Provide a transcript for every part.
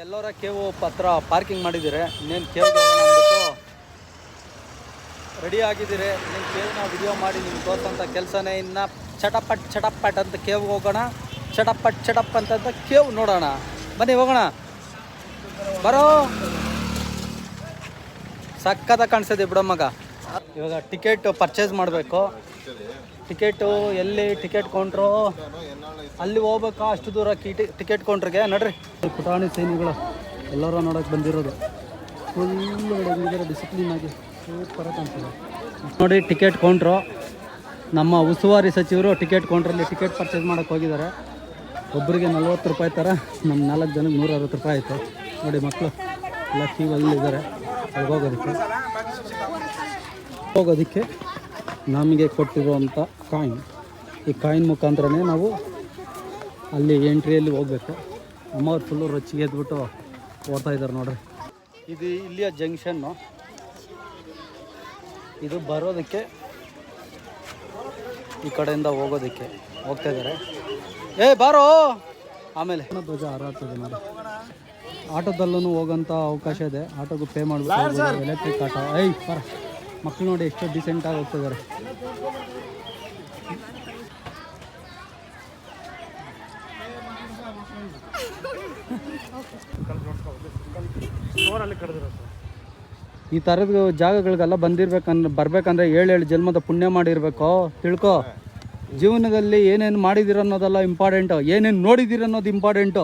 ಎಲ್ಲರ ಕೇವು ಪತ್ರ ಪಾರ್ಕಿಂಗ್ ಮಾಡಿದ್ದೀರಿ. ಇನ್ನೇನು ಕೇವ್ ರೆಡಿ ಆಗಿದ್ದೀರಿ. ಇನ್ನೇನು ಕೇವ್ನ ವಿಡಿಯೋ ಮಾಡಿ ನಿಮ್ಗೆ ತೋರ್ಸೋಂಥ ಕೆಲಸನೇ ಇನ್ನು ಚಟಪಟ್ ಚಟಪಟ್ ಅಂತ ಕೇವ್ ಹೋಗೋಣ. ಚಟಪಟ್ ಚಟಪ್ ಅಂತ ಕೇವ್ ನೋಡೋಣ. ಬನ್ನಿ ಹೋಗೋಣ. ಬರೋ. ಸಕ್ಕದ ಕಾಣಿಸ್ತದೆ ಬಿಡಮ್ಮಗ ಇವಾಗ ಟಿಕೆಟ್ ಪರ್ಚೇಸ್ ಮಾಡಬೇಕು. ಟಿಕೆಟು ಎಲ್ಲಿ ಟಿಕೆಟ್ ಕೌಂಟ್ರು ಅಲ್ಲಿ ಹೋಗ್ಬೇಕಾ? ಅಷ್ಟು ದೂರ ಕಿಟಿ ಟಿಕೆಟ್ ಕೌಂಟ್ರಿಗೆ ನಡ್ರಿ. ಪುಟಾಣಿ ಸೈನಿಗಳು ಎಲ್ಲರೂ ನೋಡೋಕೆ ಬಂದಿರೋದು. ಫುಲ್ಲು ಡಿಸಿಪ್ಲಿನ್ ಆಗಿ. ಸೂಪರ್ ಕಾಣ್ತದೆ. ನೋಡಿ ಟಿಕೆಟ್ ಕೌಂಟ್ರು ನಮ್ಮ ಉಸ್ತುವಾರಿ ಸಚಿವರು ಟಿಕೆಟ್ ಕೌಂಟ್ರಲ್ಲಿ ಟಿಕೆಟ್ ಪರ್ಚೇಸ್ ಮಾಡೋಕೆ ಹೋಗಿದ್ದಾರೆ. ಒಬ್ಬರಿಗೆ ನಲ್ವತ್ತು ರೂಪಾಯಿ ಥರ ನಮ್ಮ ನಾಲ್ಕು ಜನಕ್ಕೆ ನೂರ ಅರವತ್ತು ರೂಪಾಯಿ ಆಯಿತು. ನೋಡಿ ಮಕ್ಕಳು ಎಲ್ಲ ಕ್ಯೂವಲ್ಲಿ ಇದ್ದಾರೆ. ಹೋಗೋದಕ್ಕೆ. ಹೋಗೋದಕ್ಕೆ ನಮಗೆ ಕೊಟ್ಟಿರುವಂಥ ಕಾಯಿನ್ ಈ ಕಾಯಿನ್ ಮುಖಾಂತರನೇ ನಾವು ಅಲ್ಲಿ ಎಂಟ್ರಿಯಲ್ಲಿ ಹೋಗ್ಬೇಕು. ಅಮ್ಮವ್ರು ಫುಲ್ಲು ರೊಚ್ಚಿಗೆ ಎದ್ಬಿಟ್ಟು ಓಡ್ತಾ ಇದ್ದಾರೆ ನೋಡ್ರಿ. ಇದು ಇಲ್ಲಿಯ ಜಂಕ್ಷನ್ನು ಇದು ಬರೋದಕ್ಕೆ ಈ ಕಡೆಯಿಂದ ಹೋಗೋದಕ್ಕೆ ಹೋಗ್ತಾ ಇದ್ದಾರೆ. ಏ, ಬಾರೋ! ಆಮೇಲೆ ಧ್ವಜ ಹಾರಾಡ್ತದೆ ನೋಡಿ ಆಟೋದಲ್ಲೂ ಹೋಗೋಂಥ ಅವಕಾಶ ಇದೆ. ಆಟೋಗೂ ಪೇ ಮಾಡಬೇಕು ಎಲೆಕ್ಟ್ರಿಕ್ ಆಟೋ. ಐ ಬರ ಮಕ್ಕಳು ನೋಡಿ ಎಷ್ಟು ಡಿಸೆಂಟಾಗಿ ಹೋಗ್ತಿದ್ದಾರೆ ಈ ತರದ ಜಾಗಗಳಿಗೆಲ್ಲ ಬಂದಿರ್ಬೇಕಂದ್ರೆ ಬರ್ಬೇಕಂದ್ರೆ ಏಳು ಜನ್ಮದ ಪುಣ್ಯ ಮಾಡಿರ್ಬೇಕು? ತಿಳ್ಕೊ. ಜೀವನದಲ್ಲಿ ಏನೇನು ಮಾಡಿದಿರ ಅನ್ನೋದೆಲ್ಲ ಇಂಪಾರ್ಟೆಂಟು ಏನೇನು ನೋಡಿದಿರ ಅನ್ನೋದು ಇಂಪಾರ್ಟೆಂಟು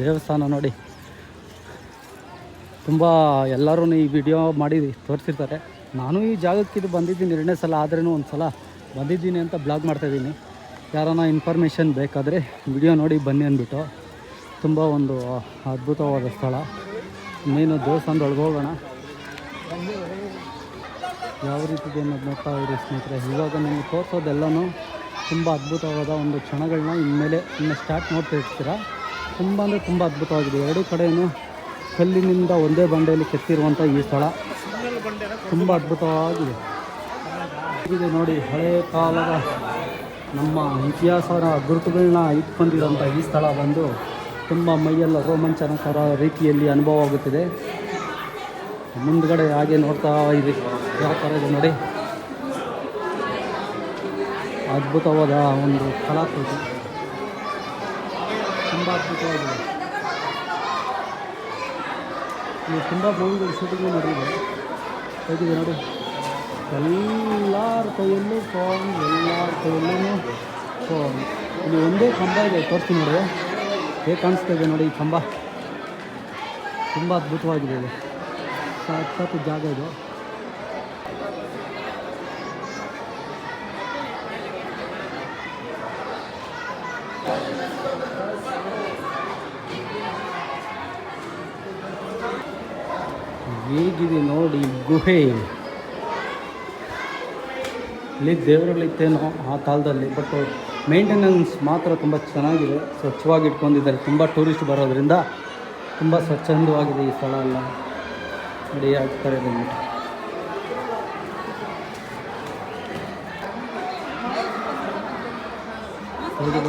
ದೇವಸ್ಥಾನ ನೋಡಿ. ತುಂಬ ಎಲ್ಲರೂ ಈ ವಿಡಿಯೋ ಮಾಡಿ ತೋರಿಸಿರ್ತಾರೆ. ನಾನು ಈ ಜಾಗಕ್ಕೆ ಇದು ಬಂದಿದ್ದೀನಿ, ಎರಡನೇ ಸಲ ಆದ್ರೂ ಒಂದು ಸಲ ಬಂದಿದ್ದೀನಿ ಅಂತ ಬ್ಲಾಗ್ ಮಾಡ್ತಾಯಿದ್ದೀನಿ ಯಾರನ್ನ ಇನ್ಫಾರ್ಮೇಷನ್ ಬೇಕಾದರೆ ವಿಡಿಯೋ ನೋಡಿ ಬನ್ನಿ ಅಂದ್ಬಿಟ್ಟು. ತುಂಬ ಒಂದು ಅದ್ಭುತವಾದ ಸ್ಥಳ. ಮೇನು ದೇವಸ್ಥಾನದೊಳಗೆ ಹೋಗೋಣ. ಯಾವ ರೀತಿದೆ ಅನ್ನೋದು ನೋಡ್ತಾ ಇರಿ ಸ್ನೇಹಿತರೆ. ಇವಾಗ ನಿಮಗೆ ತೋರಿಸೋದೆಲ್ಲನೂ ತುಂಬ ಅದ್ಭುತವಾದ ಒಂದು ಕ್ಷಣಗಳನ್ನ ಇನ್ಮೇಲೆ ಇನ್ನು ಸ್ಟಾರ್ಟ್ ನೋಡ್ತಾ ಇರ್ತೀರ? ತುಂಬ ಅಂದರೆ ತುಂಬ ಅದ್ಭುತವಾಗಿದೆ. ಎರಡೂ ಕಡೆಯೂ ಕಲ್ಲಿನಿಂದ ಒಂದೇ ಬಂಡೆಯಲ್ಲಿ ಕೆತ್ತಿರುವಂಥ ಈ ಸ್ಥಳ ತುಂಬ ಅದ್ಭುತವಾಗಿದೆ. ಇದೆ ನೋಡಿ ಹಳೆಯ ಕಾಲದ ನಮ್ಮ ಇತಿಹಾಸದ ಗುರುತುಗಳನ್ನ ಇಟ್ಕೊಂಡಿರುವಂಥ ಈ ಸ್ಥಳ ಬಂದು ತುಂಬ ಮೈಯೆಲ್ಲ ರೋಮಾಂಚನಕರ ರೀತಿಯಲ್ಲಿ ಅನುಭವ ಆಗುತ್ತಿದೆ ಮುಂದ್ಗಡೆ ಹಾಗೆ ನೋಡ್ತಾ ಇದೆ ಯಾವ ಥರ ಇದೆ ನೋಡಿ. ಅದ್ಭುತವಾದ ಒಂದು ಕಲಾಕೃತಿ. ತುಂಬ ಅದ್ಭುತವಾಗಿದೆ. ನೀವು ತುಂಬ ಮೂವಿಗಳು ಶೂಟಿಂಗ್ ಮಾಡಿದೆ ಹೇಗಿದೆ ನೋಡಿ? ಎಲ್ಲರ ಕೈಯಲ್ಲೂ ಫೋನ್ ಎಲ್ಲರ ಕೈಯಲ್ಲೂ ಫೋನ್ ಇಲ್ಲಿ ಒಂದೇ ಕಂಬ ಇದೆ, ತೋರಿಸ್ತೀನಿ ನೋಡಿ ಹೇಗೆ ಕಾಣಿಸ್ತಾ ನೋಡಿ ಈ ಕಂಬ. ತುಂಬ ಅದ್ಭುತವಾಗಿದೆ ಇದು. ಸಾಕು ಜಾಗ ಇದು. ಹೇಗಿದೆ ನೋಡಿ ಗುಹೆ. ಇಲ್ಲಿ ದೇವರುಗಳಿತ್ತೇನೋ ಆ ಕಾಲದಲ್ಲಿ ಬಟ್ ಮೇಂಟೆನೆನ್ಸ್ ಮಾತ್ರ ತುಂಬ ಚೆನ್ನಾಗಿದೆ ಸ್ವಚ್ಛವಾಗಿ ಇಟ್ಕೊಂಡಿದ್ದಾರೆ ತುಂಬ ಟೂರಿಸ್ಟ್ ಬರೋದ್ರಿಂದ ತುಂಬ ಸ್ವಚ್ಛಂದವಾಗಿದೆ ಈ ಸ್ಥಳ ಎಲ್ಲ. ನೋಡಿ ಆಗ್ತಾರೆ ಬಂದ್ಬಿಟ್ಟು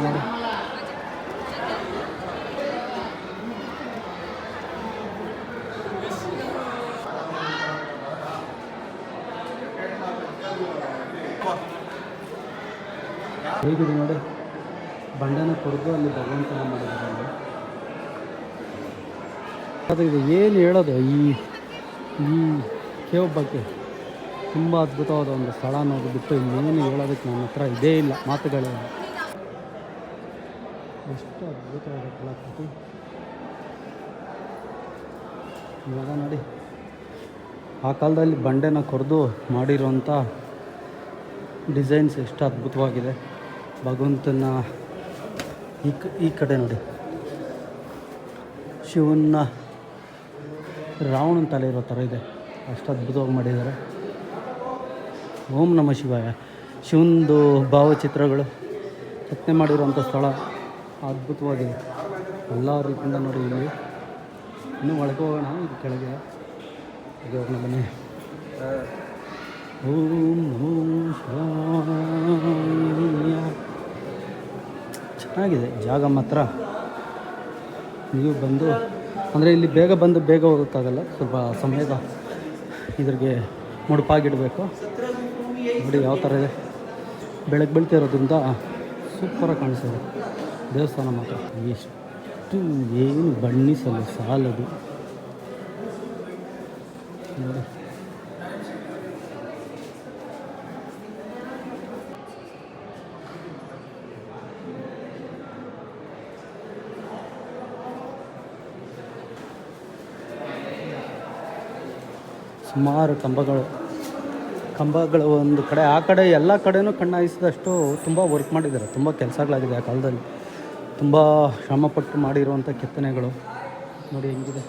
ನೋಡಿ ಹೇಗಿದೆ ನೋಡಿ? ಬಂಡನ ಕೊರೆದು ಅಲ್ಲಿ ಭಗವಂತನ ಮಾಡಿದ್ದಾರೆ. ಅದು ಏನು ಹೇಳೋದು? ಈ ಈ ಕೇವ್ ಬಗ್ಗೆ ತುಂಬ ಅದ್ಭುತವಾದ ಒಂದು ಸ್ಥಳ ಅನ್ನೋದು ಬಿಟ್ಟು ಇನ್ನೇನು ಹೇಳೋದಕ್ಕೆ ನನ್ನ ಹತ್ರ ಇದೇ ಇಲ್ಲ. ಮಾತುಗಳೇ. ಎಷ್ಟು ಅದ್ಭುತವಾದ ಕಲಾಕೃತಿ. ಇವಾಗ ನೋಡಿ. ಆ ಕಾಲದಲ್ಲಿ ಬಂಡೆನ ಕೊರೆದು ಮಾಡಿರುವಂಥ ಡಿಸೈನ್ಸ್ ಎಷ್ಟು ಅದ್ಭುತವಾಗಿದೆ. ಭಗವಂತನ ಈ ಈ ಕಡೆ ನೋಡಿ. ಶಿವನ ರಾವಣನ ತಲೆ ಇರೋ ಥರ ಇದೆ. ಅಷ್ಟು ಅದ್ಭುತವಾಗಿ ಮಾಡಿದ್ದಾರೆ. ಓಂ ನಮ ಶಿವಾಯ. ಶಿವಂದು ಭಾವಚಿತ್ರಗಳು ಕೆತ್ತನೆ ಮಾಡಿರುವಂಥ ಸ್ಥಳ ಅದ್ಭುತವಾಗಿದೆ. ಎಲ್ಲ ರೀತಿಯಿಂದ ನೋಡಿ ಇಲ್ಲಿ. ಇನ್ನೂ ಒಳಗೆ ಹೋಗೋಣ ಇದು ಕೆಳಗೆ. ಇದು ಹೋಗೋಣ, ಬನ್ನಿ. ಓಂ ಓಂ ಚೆನ್ನಾಗಿದೆ. ಜಾಗ ಮಾತ್ರ. ನೀವು ಬಂದು, ಅಂದರೆ ಇಲ್ಲಿ ಬೇಗ ಬಂದು ಬೇಗ ಹೋಗೋಕ್ಕಾಗಲ್ಲ. ಸ್ವಲ್ಪ ಸಮಯದ ಇದ್ರಿಗೆ ಮುಡುಪಾಗಿಡಬೇಕು. ನೋಡಿ ಯಾವ ಥರ ಇದೆ. ಬೆಳಗ್ಗೆ ಬೀಳ್ತಾ ಇರೋದ್ರಿಂದ ಸೂಪರಾಗಿ ಕಾಣಿಸ್ತದೆ ದೇವಸ್ಥಾನ ಮಾತ್ರ. ಎಷ್ಟು ಏನು ಬಣ್ಣಿಸಲು ಸಾಲದು. ನೋಡಿ. ಸುಮಾರು ಕಂಬಗಳು. ಕಂಬಗಳು ಒಂದು ಕಡೆ, ಆ ಕಡೆ ಎಲ್ಲ ಕಡೆನೂ ಕಣ್ಣಾಯಿಸಿದಷ್ಟು ತುಂಬ ವರ್ಕ್ ಮಾಡಿದ್ದಾರೆ. ತುಂಬ ಕೆಲಸಗಳಾಗಿದೆ ಆ ಕಾಲದಲ್ಲಿ. ತುಂಬ ಶ್ರಮಪಟ್ಟು ಮಾಡಿರುವಂಥ ಕೆತ್ತನೆಗಳು. ನೋಡಿ ಹೆಂಗಿದೆ.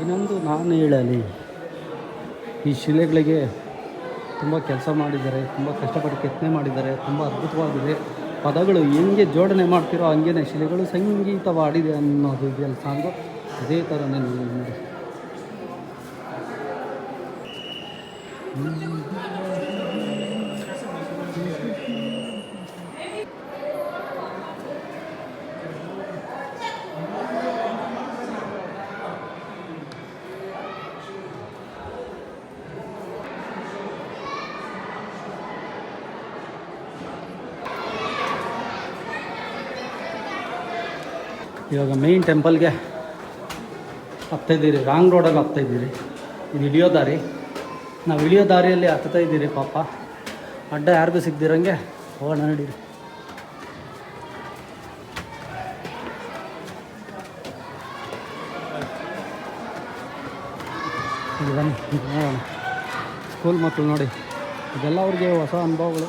ಏನೊಂದು ನಾನು ಹೇಳಲಿ, ಈ ಶಿಲೆಗಳಿಗೆ ತುಂಬ ಕೆಲಸ ಮಾಡಿದ್ದಾರೆ, ತುಂಬ ಕಷ್ಟಪಟ್ಟು ಕೆತ್ತನೆ ಮಾಡಿದ್ದಾರೆ, ತುಂಬ ಅದ್ಭುತವಾಗಿದೆ. ಪದಗಳು ಹೆಂಗೆ ಜೋಡಣೆ ಮಾಡ್ತಿರೋ ಹಂಗೇನೆ ಶಿಲೆಗಳು ಸಂಗೀತವಾಡಿದೆ ಅನ್ನೋದು ಇದೆಯಲ್ಲ ಸಾಂಗು? ಅದೇ ಥರನೇ ನೋಡಿ. ಇವಾಗ ಮೇಯ್ನ್ ಟೆಂಪಲ್ಗೆ ಹತ್ತಿದ್ದೀರಿ ರಾಂಗ್ ರೋಡಲ್ಲಿ ಹತ್ತಿದ್ದೀರಿ ಇದು ದಾರಿ. ನಾವು ಇಳಿಯೋ ದಾರಿಯಲ್ಲಿ ಹತ್ತಾ ಇದ್ದೀರಿ ಪಾಪ. ಅಡ್ಡ ಯಾರಿಗೂ ಸಿಗ್ದಿರಂಗೆ ಹೋಗೋಣ ನಡೀರಿ ನೋಡೋಣ. ಸ್ಕೂಲ್ ಮಕ್ಕಳು ನೋಡಿ, ಇದೆಲ್ಲ ಅವ್ರಿಗೆ ಹೊಸ ಅನುಭವಗಳು.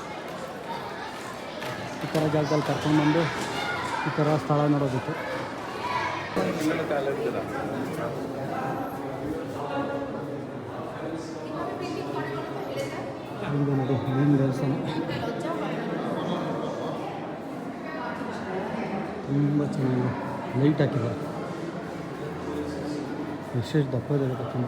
ಈ ಥರ ಜಾಗದಲ್ಲಿ ಕರ್ಕೊಂಡ್ಬಂದು ಈ ಥರ ಸ್ಥಳ ನೋಡೋದಿತ್ತು ನೋಡಿ ಮೇನ್ ದೇವಸ್ಥಾನ ತುಂಬ ಚೆನ್ನಾಗಿದೆ. ಲೈಟ್ ಹಾಕಿದ್ದಾರೆ. ವಿಶೇಷ ದಪ್ಪ ತುಂಬ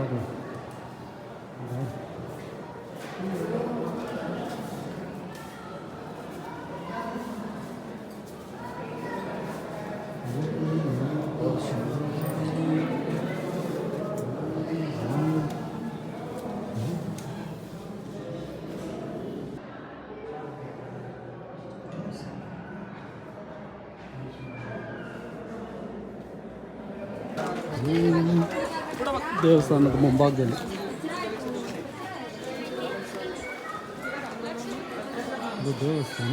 ದೇವಸ್ಥಾನದ ಮುಂಭಾಗದಲ್ಲಿ. ದೇವಸ್ಥಾನ.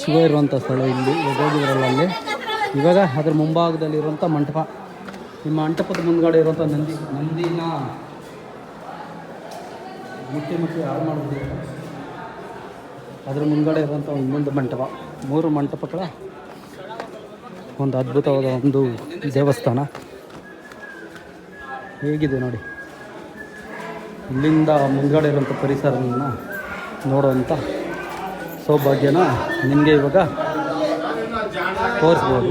ಶಿವ ಇರುವಂಥ ಸ್ಥಳ ಇಲ್ಲಿ, ಇವಾಗ ಹೋಗಿದ್ರಲ್ಲ ಅಲ್ಲಿ. ಇವಾಗ ಅದ್ರ ಮುಂಭಾಗದಲ್ಲಿ ಇರುವಂಥ ಮಂಟಪ. ಈ ಮಂಟಪದ ಮುಂದ್ಗಡೆ ಇರುವಂಥ ನಂದಿ, ನಂದಿನ ಮುಖ್ಯ ಮುಖ್ಯ ಹಾಳು ಮಾಡೋದು ಅದ್ರ ಮುಂದ್ಗಡೆ ಇರುವಂಥ ಇನ್ನೊಂದು ಮಂಟಪ. ಮೂರು ಮಂಟಪಗಳ ಒಂದು ಅದ್ಭುತವಾದ ಒಂದು ದೇವಸ್ಥಾನ. ಹೇಗಿದೆ ನೋಡಿ. ಇಲ್ಲಿಂದ ಮುಂದ್ಗಡೆ ಇರುವಂಥ ಪರಿಸರವನ್ನು ನೋಡುವಂಥ ಸೌಭಾಗ್ಯನ ನಿಮಗೆ ಇವಾಗ ತೋರಿಸ್ಬೋದು.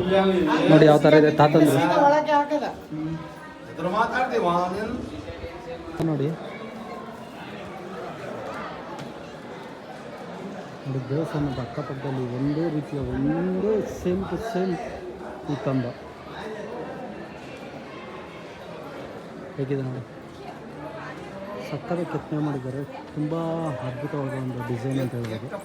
ನೋಡಿ ಯಾವ ಥರ ಇದೆ ತಾತಂದ್ರು. ನೋಡಿ. ನೋಡಿ ದೇವಸ್ಥಾನದ ಅಕ್ಕಪಕ್ಕದಲ್ಲಿ ಒಂದೇ ರೀತಿಯ ಒಂದೇ ಸೇಮ್ ಟು ಸೇಮ್ ಈ ಕಂಬ. ಹೇಗಿದೆ ನೋಡಿ. ಸಕ್ಕರೆ ಕೆತ್ತನೆ ಮಾಡಿದ್ದಾರೆ. ತುಂಬ ಅದ್ಭುತವಾದ ಒಂದು ಡಿಸೈನ್ ಅಂತ ಹೇಳ್ಬೋದು.